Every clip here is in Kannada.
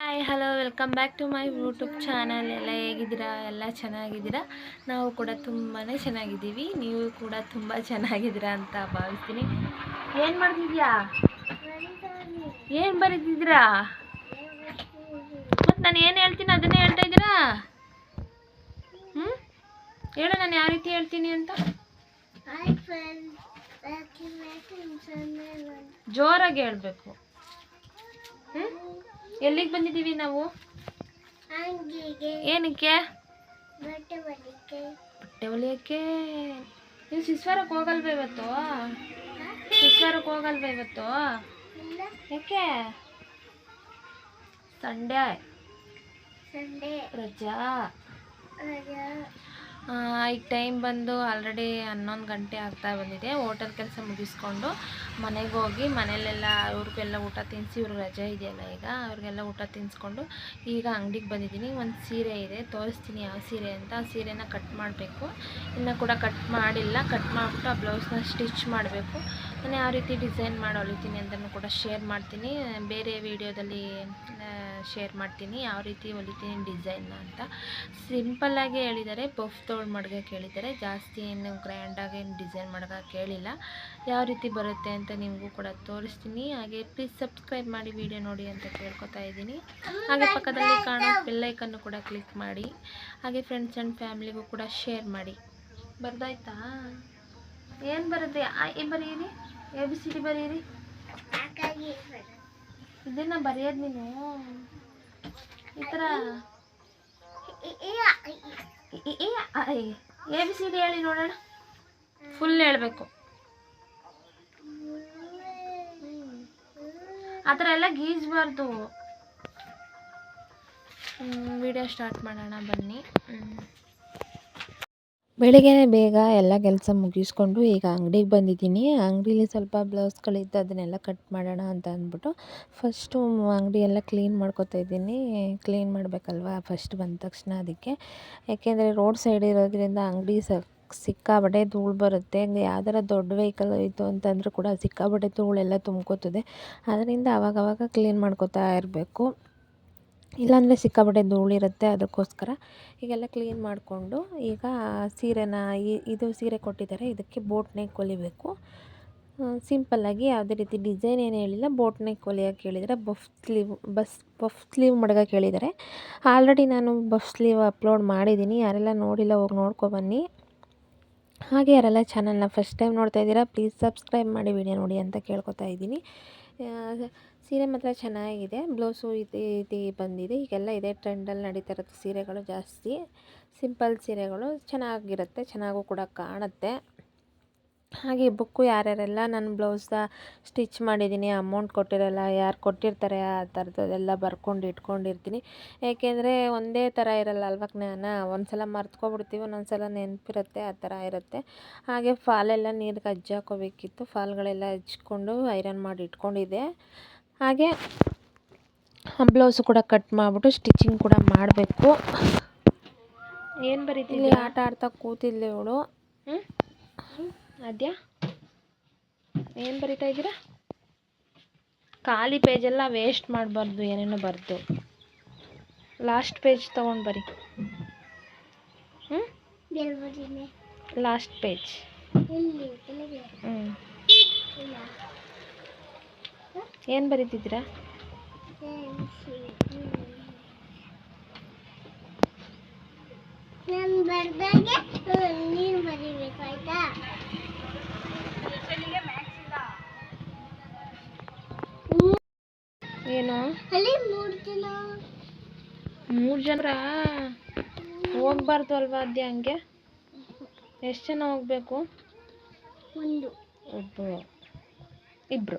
Hi hello welcome back to my YouTube channel ಎಲ್ಲ ಹೇಗಿದ್ದೀರಾ? ಎಲ್ಲ ಚೆನ್ನಾಗಿದ್ದೀರಾ? ನಾವು ಕೂಡ ತುಂಬಾ ಚೆನ್ನಾಗಿದ್ದೀವಿ. ನೀವು ಕೂಡ ತುಂಬ ಚೆನ್ನಾಗಿದ್ದೀರಾ ಅಂತ ಭಾವಿಸ್ತೀನಿ. ಏನು ಮಾಡ್ತಿದ್ಯಾ? ಏನು ಬರೀತಿದ್ದೀರಾ? ಮತ್ತು ನಾನು ಏನು ಹೇಳ್ತೀನಿ? ಅದನ್ನೇ ಹೇಳ್ತಾ ಇದ್ದೀರಾ? ಹ್ಞೂ ಹೇಳು, ನಾನು ಯಾವ ರೀತಿ ಹೇಳ್ತೀನಿ ಅಂತ? ಜೋರಾಗಿ ಹೇಳಬೇಕು. ಹ್ಞೂ ಎಲ್ಲಿಗೆ ಬಂದಿದ್ದೀವಿ ನಾವು? ಏನಕ್ಕೆ? ಬಟ್ಟೆ ಹೊಲಿಯಕ್ಕೆ? ನೀವು ಶಿಸ್ವಾರಕ್ಕೆ ಹೋಗಲ್ವ ಇವತ್ತು? ಶಿಸ್ವಾರಕ್ಕೆ ಹೋಗಲ್ವ ಇವತ್ತು? ಯಾಕೆ? ಸಂಡೇ. ಸಂಡೇ. ರಜಾ. ಈಗ ಟೈಮ್ ಬಂದು ಆಲ್ರೆಡಿ ಹನ್ನೊಂದು ಗಂಟೆ ಆಗ್ತಾ ಬಂದಿದೆ. ಹೋಟೆಲ್ ಕೆಲಸ ಮುಗಿಸ್ಕೊಂಡು ಮನೆಗೆ ಹೋಗಿ ಮನೆಯಲ್ಲೆಲ್ಲ ಅವ್ರಿಗೆಲ್ಲ ಊಟ ತಿನ್ನಿಸಿ ಇವ್ರಿಗೆ ರಜೆ ಇದೆಯಲ್ಲ ಈಗ, ಅವ್ರಿಗೆಲ್ಲ ಊಟ ತಿನ್ನಿಸ್ಕೊಂಡು ಈಗ ಅಂಗಡಿಗೆ ಬಂದಿದ್ದೀನಿ. ಒಂದು ಸೀರೆ ಇದೆ, ತೋರಿಸ್ತೀನಿ ಯಾವ ಸೀರೆ ಅಂತ. ಆ ಸೀರೆನ ಕಟ್ ಮಾಡಬೇಕು. ಇನ್ನು ಕೂಡ ಕಟ್ ಮಾಡಿಲ್ಲ. ಕಟ್ ಮಾಡಿಬಿಟ್ಟು ಆ ಬ್ಲೌಸ್ನ ಸ್ಟಿಚ್ ಮಾಡಬೇಕು. ನಾನು ಯಾವ ರೀತಿ ಡಿಸೈನ್ ಮಾಡಿ ಹೊಲಿತೀನಿ ಅಂತಲೂ ಕೂಡ ಶೇರ್ ಮಾಡ್ತೀನಿ. ಬೇರೆ ವಿಡಿಯೋದಲ್ಲಿ ಶೇರ್ ಮಾಡ್ತೀನಿ. ಯಾವ ರೀತಿ ಹೊಲಿತೀನಿ ಡಿಸೈನ್ನ ಅಂತ. ಸಿಂಪಲ್ಲಾಗಿ ಹೇಳಿದ್ದಾರೆ ಪಫ್ ತೋಳು ಮಡ್ಗೆ ಕೇಳಿದ್ದಾರೆ ಜಾಸ್ತಿ ಏನು ಗ್ರ್ಯಾಂಡಾಗಿ ಏನು ಡಿಸೈನ್ ಮಾಡೋಕೆ ಕೇಳಿಲ್ಲ. ಯಾವ ರೀತಿ ಬರುತ್ತೆ ಅಂತ ನಿಮಗೂ ಕೂಡ ತೋರಿಸ್ತೀನಿ. ಹಾಗೆ ಪ್ಲೀಸ್ ಸಬ್ಸ್ಕ್ರೈಬ್ ಮಾಡಿ ವಿಡಿಯೋ ನೋಡಿ ಅಂತ ಕೇಳ್ಕೊತಾ ಇದ್ದೀನಿ. ಹಾಗೆ ಪಕ್ಕದಲ್ಲಿ ಕಾಣೋ ಬೆಲ್ಲೈಕನ್ನು ಕೂಡ ಕ್ಲಿಕ್ ಮಾಡಿ. ಹಾಗೆ ಫ್ರೆಂಡ್ಸ್ ಆ್ಯಂಡ್ ಫ್ಯಾಮಿಲಿಗೂ ಕೂಡ ಶೇರ್ ಮಾಡಿ. ಬರ್ದಾಯ್ತಾ? ಏನು ಬರುತ್ತೆ? ಎ ಬರೀರಿ. ಎ, ಬಿ, ಸಿ, ಡಿ ಬರೀರಿ. ಇದನ್ನ ಬರೆಯೋದು ನೀನು? ಈ ಥರ ಎ, ಬಿ, ಸಿ, ಡಿ ಹೇಳಿ ನೋಡೋಣ. ಫುಲ್ ಹೇಳಬೇಕು. ಆ ಥರ ಎಲ್ಲ ಗೀಜಬಾರ್ದು. ವಿಡಿಯೋ ಸ್ಟಾರ್ಟ್ ಮಾಡೋಣ ಬನ್ನಿ. ಬೆಳಿಗ್ಗೆನೇ ಬೇಗ ಎಲ್ಲ ಕೆಲಸ ಮುಗಿಸ್ಕೊಂಡು ಈಗ ಅಂಗಡಿಗೆ ಬಂದಿದ್ದೀನಿ. ಅಂಗಡೀಲಿ ಸ್ವಲ್ಪ ಬ್ಲೌಸ್ಗಳಿದ್ದು ಅದನ್ನೆಲ್ಲ ಕಟ್ ಮಾಡೋಣ ಅಂತ ಅಂದ್ಬಿಟ್ಟು ಫಸ್ಟು ಅಂಗಡಿ ಎಲ್ಲ ಕ್ಲೀನ್ ಮಾಡ್ಕೊತಾ ಇದ್ದೀನಿ. ಕ್ಲೀನ್ ಮಾಡಬೇಕಲ್ವ ಫಸ್ಟ್ ಬಂದ ತಕ್ಷಣ ಅದಕ್ಕೆ. ಯಾಕೆಂದರೆ ರೋಡ್ ಸೈಡ್ ಇರೋದ್ರಿಂದ ಅಂಗಡಿ ಸ ಸಿಕ್ಕಾಬಟ್ಟೆ ಧೂಳು ಬರುತ್ತೆ. ಯಾವ್ದಾರ ದೊಡ್ಡ ವೆಹಿಕಲ್ ಇತ್ತು ಅಂತಂದ್ರೂ ಕೂಡ ಸಿಕ್ಕಾಬಟ್ಟೆ ಧೂಳೆಲ್ಲ ತುಂಬ್ಕೋತದೆ. ಅದರಿಂದ ಅವಾಗವಾಗ ಕ್ಲೀನ್ ಮಾಡ್ಕೊತಾ ಇರಬೇಕು. ಇಲ್ಲಾಂದರೆ ಸಿಕ್ಕಾಪಟ್ಟೆ ಧೂಳಿರುತ್ತೆ ಅದಕ್ಕೋಸ್ಕರ. ಹೀಗೆಲ್ಲ ಕ್ಲೀನ್ ಮಾಡಿಕೊಂಡು ಈಗ ಸೀರೆನ ಇದು ಸೀರೆ ಕೊಟ್ಟಿದ್ದಾರೆ. ಇದಕ್ಕೆ ಬೋಟ್ ನೆಕ್ ಹೊಲಿಬೇಕು ಸಿಂಪಲ್ಲಾಗಿ ಯಾವುದೇ ರೀತಿ ಡಿಸೈನ್ ಏನು ಹೇಳಿಲ್ಲ. ಬೋಟ್ ನೆಕ್ ಹೇಳಿದರೆ ಬಫ್ ಸ್ಲೀವ್, ಬಸ್, ಬಫ್ ಸ್ಲೀವ್ ಮಡ್ಗಕ್ಕೆ ಹೇಳಿದ್ದಾರೆ ಆಲ್ರೆಡಿ ನಾನು ಬಫ್ ಸ್ಲೀವ್ ಅಪ್ಲೋಡ್ ಮಾಡಿದ್ದೀನಿ. ಯಾರೆಲ್ಲ ನೋಡಿಲ್ಲ ಹೋಗಿ ನೋಡ್ಕೊಬನ್ನಿ ಹಾಗೆ ಯಾರೆಲ್ಲ ಚಾನಲ್ನ ಫಸ್ಟ್ ಟೈಮ್ ನೋಡ್ತಾ ಇದ್ದೀರಾ, ಪ್ಲೀಸ್ ಸಬ್ಸ್ಕ್ರೈಬ್ ಮಾಡಿ, ವಿಡಿಯೋ ನೋಡಿ ಅಂತ ಕೇಳ್ಕೊತಾ ಇದ್ದೀನಿ. ಸೀರೆ ಮಾತ್ರ ಚೆನ್ನಾಗಿದೆ, ಬ್ಲೌಸು ಇದು ಇದು ಬಂದಿದೆ. ಈಗೆಲ್ಲ ಇದೆ ಟ್ರೆಂಡಲ್ಲಿ ನಡೀತಾ ಇರುತ್ತೆ ಸೀರೆಗಳು ಜಾಸ್ತಿ. ಸಿಂಪಲ್ ಸೀರೆಗಳು ಚೆನ್ನಾಗಿರುತ್ತೆ, ಚೆನ್ನಾಗೂ ಕೂಡ ಕಾಣುತ್ತೆ. ಹಾಗೆ ಬುಕ್ಕು ಯಾರ್ಯಾರೆಲ್ಲ ನನ್ನ ಬ್ಲೌಸ್ನ ಸ್ಟಿಚ್ ಮಾಡಿದ್ದೀನಿ, ಅಮೌಂಟ್ ಕೊಟ್ಟಿರಲ್ಲ, ಯಾರು ಕೊಟ್ಟಿರ್ತಾರೆ ಆ ಥರದ್ದೆಲ್ಲ ಬರ್ಕೊಂಡು ಇಟ್ಕೊಂಡಿರ್ತೀನಿ. ಏಕೆಂದರೆ ಒಂದೇ ಥರ ಇರಲ್ಲ ಅಲ್ವಾ ಜ್ಞಾನ? ಒಂದು ಸಲ ಮರ್ತ್ಕೊಬಿಡ್ತೀವಿ ಒಂದೊಂದು ಸಲ ನೆನಪಿರುತ್ತೆ, ಆ ಥರ ಇರುತ್ತೆ. ಹಾಗೆ ಫಾಲೆಲ್ಲ ನೀರಿಗೆ ಅಜ್ಜಾಕೋಬೇಕಿತ್ತು ಫಾಲ್ಗಳೆಲ್ಲ ಹಚ್ಕೊಂಡು ಐರನ್ ಮಾಡಿ ಇಟ್ಕೊಂಡಿದ್ದೆ. ಹಾಗೆ ಬ್ಲೌಸು ಕೂಡ ಕಟ್ ಮಾಡಿಬಿಟ್ಟು ಸ್ಟಿಚಿಂಗ್ ಕೂಡ ಮಾಡಬೇಕು. ಏನು ಬರೀತೀನಿ ಆಟ ಆಡ್ತಾ ಕೂತಿದ್ಲು ಅವಳು ಹ್ಞೂ ಅದ್ಯಾ ಏನು ಬರಿತಾ ಇದ್ದೀರಾ? ಖಾಲಿ ಪೇಜೆಲ್ಲ ವೇಸ್ಟ್ ಮಾಡಬಾರ್ದು ಏನೇನೋ ಬರೆದು. ಲಾಸ್ಟ್ ಪೇಜ್ ತೊಗೊಂಡು ಬರಿ. ಹ್ಞೂ ಲಾಸ್ಟ್ ಪೇಜ್ ಹ್ಞೂ ಇಲ್ಲ. ಏನು ಬರೀತಿದ್ದೀರಾ? ನಾನು ಬರ್ದಾಗೆ ನೀನು ಬರೀಬೇಕು ಆಯ್ತಾ? ಏನು? ಅಲ್ಲಿ ಮೂರು ಜನ. ಮೂರು ಜನರ? ಹೋಗ್ಬಾರ್ದು ಅಲ್ವಾ ಅದೇ ಹಂಗೆ? ಎಷ್ಟು ಜನ ಹೋಗ್ಬೇಕು? ಒಂದು. ಒಬ್ಬರು. ಇಬ್ಬರು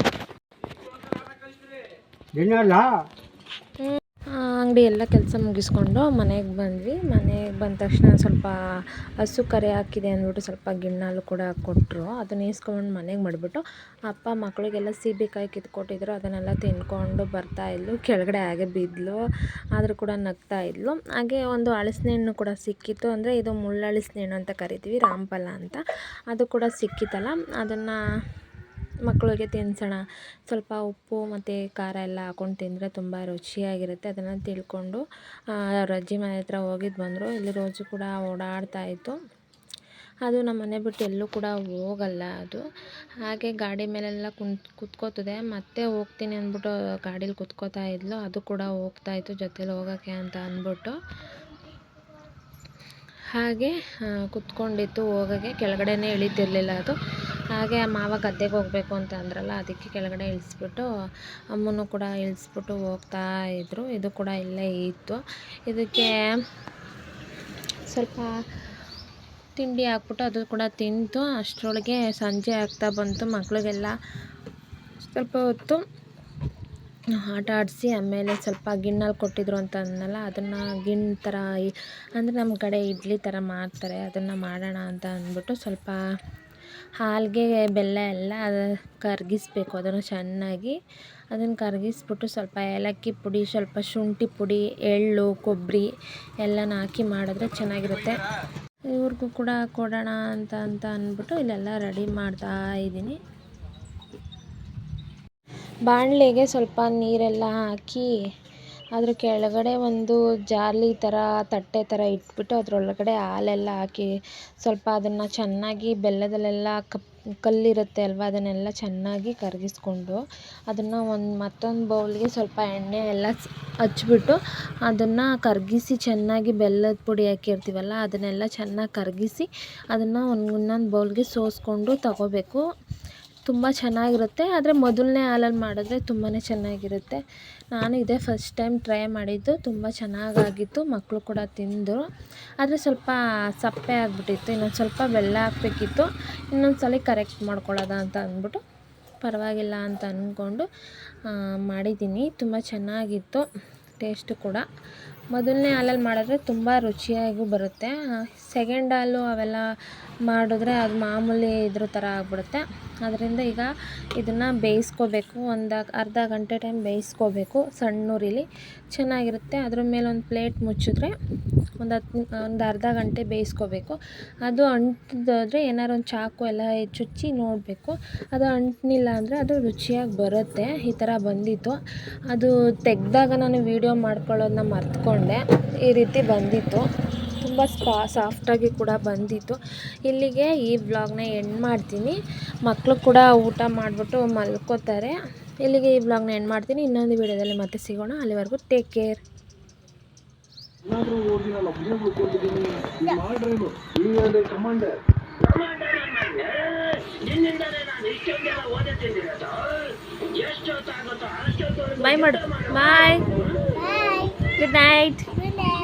ಅಂಗಡಿ ಎಲ್ಲ ಕೆಲಸ ಮುಗಿಸ್ಕೊಂಡು ಮನೆಗೆ ಬಂದ್ವಿ. ಮನೆಗೆ ಬಂದ ತಕ್ಷಣ ಸ್ವಲ್ಪ ಹಸು ಕರೆ ಹಾಕಿದೆ ಅಂದ್ಬಿಟ್ಟು ಸ್ವಲ್ಪ ಗಿಣ್ಣಾಲು ಕೂಡ ಕೊಟ್ಟರು ಅದನ್ನ ಈಸ್ಕೊಂಡು ಮನೆಗೆ ಮಾಡಿಬಿಟ್ಟು ಅಪ್ಪ ಮಕ್ಕಳಿಗೆಲ್ಲ ಸೀಬೆಕಾಯಿ ಕಿತ್ಕೊಟ್ಟಿದ್ರು. ಅದನ್ನೆಲ್ಲ ತಿನ್ಕೊಂಡು ಬರ್ತಾ ಇದ್ಲು. ಕೆಳಗಡೆ ಹಾಗೆ ಬಿದ್ಲು. ಆದರೂ ಕೂಡ ನಗ್ತಾ ಇದ್ಲು. ಹಾಗೆ ಒಂದು ಹಲಸಿನ ಹಣ್ಣು ಕೂಡ ಸಿಕ್ಕಿತ್ತು. ಅಂದರೆ ಇದು ಮುಳ್ಳಹಲಸಿನ ಹಣ್ಣು ಅಂತ ಕರಿತೀವಿ ರಾಮಫಲ ಅಂತ. ಅದು ಕೂಡ ಸಿಕ್ಕಿತ್ತಲ್ಲ. ಅದನ್ನು ಮಕ್ಕಳಿಗೆ ತಿನ್ನಿಸೋಣ ಸ್ವಲ್ಪ ಉಪ್ಪು ಮತ್ತು ಖಾರ ಎಲ್ಲ ಹಾಕ್ಕೊಂಡು ತಿಂದರೆ ತುಂಬ ರುಚಿಯಾಗಿರುತ್ತೆ. ಅದನ್ನು ತಿಳ್ಕೊಂಡು ಅವ್ರ ಅಜ್ಜಿ ಮನೆ ಹತ್ರ ಹೋಗಿದ್ದು ಬಂದರು. ಇಲ್ಲಿ ರೋಜು ಕೂಡ ಓಡಾಡ್ತಾ ಇತ್ತು. ಅದು ನಮ್ಮ ಮನೆ ಬಿಟ್ಟು ಎಲ್ಲೂ ಕೂಡ ಹೋಗಲ್ಲ ಅದು. ಹಾಗೆ ಗಾಡಿ ಮೇಲೆಲ್ಲ ಕುಂತ್, ಕುತ್ಕೋತದೆ. ಮತ್ತೆ ಹೋಗ್ತೀನಿ ಅಂದ್ಬಿಟ್ಟು ಗಾಡೀಲಿ ಕುತ್ಕೋತಾ ಇದ್ಲು. ಅದು ಕೂಡ ಹೋಗ್ತಾ ಇತ್ತು, ಜೊತೇಲಿ ಹೋಗೋಕ್ಕೆ ಅಂತ ಅಂದ್ಬಿಟ್ಟು. ಹಾಗೆ ಕುತ್ಕೊಂಡಿತ್ತು ಹೋಗೋಕ್ಕೆ. ಕೆಳಗಡೆನೇ ಇಳಿತಿರಲಿಲ್ಲ ಅದು. ಹಾಗೆ ಮಾವ ಗದ್ದೆಗೆ ಹೋಗಬೇಕು ಅಂತ ಅಂದ್ರಲ್ಲ, ಅದಕ್ಕೆ ಕೆಳಗಡೆ ಇಳಿಸ್ಬಿಟ್ಟು ಅಮ್ಮನೂ ಕೂಡ ಇಳಿಸ್ಬಿಟ್ಟು ಹೋಗ್ತಾ ಇದ್ದರು ಇದು ಕೂಡ ಇಲ್ಲೇ ಇತ್ತು. ಇದಕ್ಕೆ ಸ್ವಲ್ಪ ತಿಂಡಿ ಹಾಕ್ಬಿಟ್ಟು ಅದು ಕೂಡ ತಿಂತು ಅಷ್ಟರೊಳಗೆ ಸಂಜೆ ಆಗ್ತಾ ಬಂತು. ಮಕ್ಕಳಿಗೆಲ್ಲ ಸ್ವಲ್ಪ ಹೊತ್ತು ಆಟ ಆಡಿಸಿ ಆಮೇಲೆ ಸ್ವಲ್ಪ ಗಿಣ್ಣಲ್ಲಿ ಕೊಟ್ಟಿದ್ರು ಅಂತ ಅಂದನಲ್ಲ, ಅದನ್ನು ಗಿಣ್ ಥರ ಅಂದರೆ ನಮ್ಮ ಕಡೆ ಇಡ್ಲಿ ಥರ ಮಾಡ್ತಾರೆ, ಅದನ್ನು ಮಾಡೋಣ ಅಂತ ಅಂದ್ಬಿಟ್ಟು ಸ್ವಲ್ಪ ಹಾಲಿಗೆ ಬೆಲ್ಲ ಎಲ್ಲ ಕರಗಿಸ್ಬೇಕು ಅದನ್ನು ಚೆನ್ನಾಗಿ. ಅದನ್ನು ಕರಗಿಸ್ಬಿಟ್ಟು ಸ್ವಲ್ಪ ಏಲಕ್ಕಿ ಪುಡಿ, ಸ್ವಲ್ಪ ಶುಂಠಿ ಪುಡಿ, ಎಳ್ಳು, ಕೊಬ್ಬರಿ ಎಲ್ಲನ ಹಾಕಿ ಮಾಡಿದ್ರೆ ಚೆನ್ನಾಗಿರುತ್ತೆ. ಇವ್ರಿಗೂ ಕೂಡ ಕೊಡೋಣ ಅಂತ ಅಂತ ಅಂದ್ಬಿಟ್ಟು ಇಲ್ಲೆಲ್ಲ ರೆಡಿ ಮಾಡ್ತಾ ಇದ್ದೀನಿ. ಬಾಣಲೆಗೆ ಸ್ವಲ್ಪ ನೀರೆಲ್ಲ ಹಾಕಿ ಅದ್ರ ಕೆಳಗಡೆ ಒಂದು ಜಾಲಿ ಥರ ತಟ್ಟೆ ಥರ ಇಟ್ಬಿಟ್ಟು ಅದರೊಳಗಡೆ ಹಾಲೆಲ್ಲ ಹಾಕಿ ಸ್ವಲ್ಪ ಅದನ್ನು ಚೆನ್ನಾಗಿ ಬೆಲ್ಲದಲ್ಲೆಲ್ಲ ಕಪ್, ಕಲ್ಲಿರುತ್ತೆ ಅಲ್ವಾ? ಅದನ್ನೆಲ್ಲ ಚೆನ್ನಾಗಿ ಕರಗಿಸ್ಕೊಂಡು ಅದನ್ನು ಒಂದು ಮತ್ತೊಂದು ಬೌಲ್ಗೆ ಸ್ವಲ್ಪ ಎಣ್ಣೆ ಎಲ್ಲ ಹಚ್ಬಿಟ್ಟು ಅದನ್ನು ಕರಗಿಸಿ ಚೆನ್ನಾಗಿ ಬೆಲ್ಲದ ಪುಡಿ ಹಾಕಿರ್ತೀವಲ್ಲ, ಅದನ್ನೆಲ್ಲ ಚೆನ್ನಾಗಿ ಕರಗಿಸಿ ಅದನ್ನು ಒಂದು ಇನ್ನೊಂದು ಬೌಲ್ಗೆ ಸೋಸ್ಕೊಂಡು ತಗೋಬೇಕು. ತುಂಬ ಚೆನ್ನಾಗಿರುತ್ತೆ, ಆದರೆ ಮೊದಲನೇ ಹಾಲಲ್ಲಿ ಮಾಡಿದ್ರೆ ತುಂಬಾ ಚೆನ್ನಾಗಿರುತ್ತೆ. ನಾನು ಇದೇ ಫಸ್ಟ್ ಟೈಮ್ ಟ್ರೈ ಮಾಡಿದ್ದು, ತುಂಬ ಚೆನ್ನಾಗಾಗಿತ್ತು ಮಕ್ಕಳು ಕೂಡ ತಿಂದರು. ಆದರೆ ಸ್ವಲ್ಪ ಸಪ್ಪೆ ಆಗಿಬಿಟ್ಟಿತ್ತು, ಇನ್ನೊಂದು ಸ್ವಲ್ಪ ಬೆಲ್ಲ ಹಾಕಬೇಕಿತ್ತು, ಇನ್ನೊಂದು ಸಲ ಕರೆಕ್ಟ್ ಮಾಡ್ಕೊಳ್ಳೋದ ಅಂತ ಅಂದ್ಬಿಟ್ಟು ಪರವಾಗಿಲ್ಲ ಅಂತ ಅಂದ್ಕೊಂಡು ಮಾಡಿದ್ದೀನಿ. ತುಂಬ ಚೆನ್ನಾಗಿತ್ತು ಟೇಸ್ಟು ಕೂಡ. ಮೊದಲನೇ ಹಾಲಲ್ಲಿ ಮಾಡಿದ್ರೆ ತುಂಬ ರುಚಿಯಾಗೂ ಬರುತ್ತೆ. ಸೆಕೆಂಡ್ ಹಾಲು ಅವೆಲ್ಲ ಮಾಡಿದ್ರೆ ಅದು ಮಾಮೂಲಿ ಇದ್ರ ಥರ ಆಗ್ಬಿಡುತ್ತೆ. ಅದರಿಂದ ಈಗ ಇದನ್ನು ಬೇಯಿಸ್ಕೋಬೇಕು. ಒಂದು ಅರ್ಧ ಗಂಟೆ ಟೈಮ್ ಬೇಯಿಸ್ಕೋಬೇಕು ಸಣ್ಣ ಉರಿಲಿ ಚೆನ್ನಾಗಿರುತ್ತೆ. ಅದ್ರ ಮೇಲೆ ಒಂದು ಪ್ಲೇಟ್ ಮುಚ್ಚಿದ್ರೆ ಒಂದು ಹತ್ತು ಒಂದು ಅರ್ಧ ಗಂಟೆ ಬೇಯಿಸ್ಕೋಬೇಕು. ಅದು ಅಂಟಿದೋದ್ರೆ ಏನಾರು ಒಂದು ಚಾಕು ಎಲ್ಲ ಚುಚ್ಚಿ ನೋಡಬೇಕು. ಅದು ಅಂಟಲಿಲ್ಲ ಅಂದರೆ ಅದು ರುಚಿಯಾಗಿ ಬರುತ್ತೆ. ಈ ಥರ ಬಂದಿತ್ತು. ಅದು ತೆಗೆದಾಗ ನಾನು ವೀಡಿಯೋ ಮಾಡ್ಕೊಳ್ಳೋದನ್ನ ಮರ್ತ್ಕೊಂಡೆ. ಈ ರೀತಿ ಬಂದಿತ್ತು. ತುಂಬ ಸ್ಪಾ ಸಾಫ್ಟಾಗಿ ಕೂಡ ಬಂದಿತ್ತು. ಇಲ್ಲಿಗೆ ಈ ವ್ಲಾಗ್ನ ಎಂಡ್ ಮಾಡ್ತೀನಿ. ಮಕ್ಕಳು ಕೂಡ ಊಟ ಮಾಡಿಬಿಟ್ಟು ಮಲ್ಕೋತಾರೆ. ಇಲ್ಲಿಗೆ ಈ ವ್ಲಾಗ್ನ ಎಂಡ್ ಮಾಡ್ತೀನಿ. ಇನ್ನೊಂದು ವೀಡಿಯೋದಲ್ಲಿ ಮತ್ತೆ ಸಿಗೋಣ. ಅಲ್ಲಿವರೆಗೂ ಟೇಕ್ ಕೇರ್ ಬಾಯ್ ಮಾಡು bye bye good night good night